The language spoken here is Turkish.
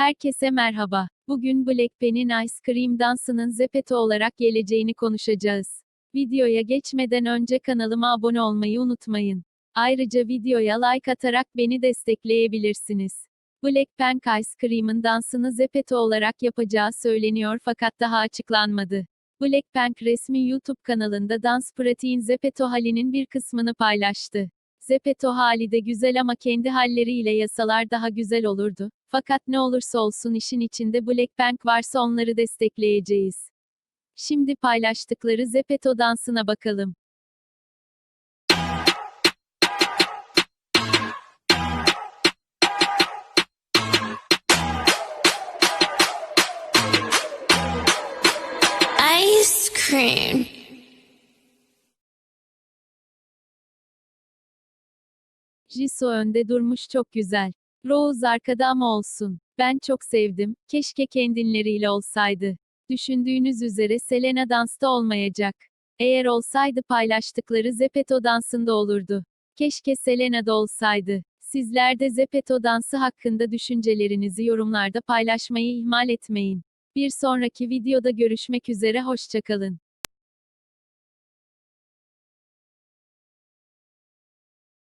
Herkese merhaba. Bugün Blackpink'in Ice Cream dansının Zepeto olarak geleceğini konuşacağız. Videoya geçmeden önce kanalıma abone olmayı unutmayın. Ayrıca videoya like atarak beni destekleyebilirsiniz. Blackpink Ice Cream'in dansını Zepeto olarak yapacağı söyleniyor fakat daha açıklanmadı. Blackpink resmi YouTube kanalında dans pratiğin Zepeto halinin bir kısmını paylaştı. Zepeto hali de güzel ama kendi halleriyle yasalar daha güzel olurdu. Fakat ne olursa olsun işin içinde Blackpink varsa onları destekleyeceğiz. Şimdi paylaştıkları Zepeto dansına bakalım. Ice cream. Jisoo önde durmuş çok güzel. Rose arkada ama olsun. Ben çok sevdim. Keşke kendinleriyle olsaydı. Düşündüğünüz üzere Selena dansta olmayacak. Eğer olsaydı paylaştıkları Zepeto dansında olurdu. Keşke Selena'da olsaydı. Sizler de Zepeto dansı hakkında düşüncelerinizi yorumlarda paylaşmayı ihmal etmeyin. Bir sonraki videoda görüşmek üzere hoşçakalın.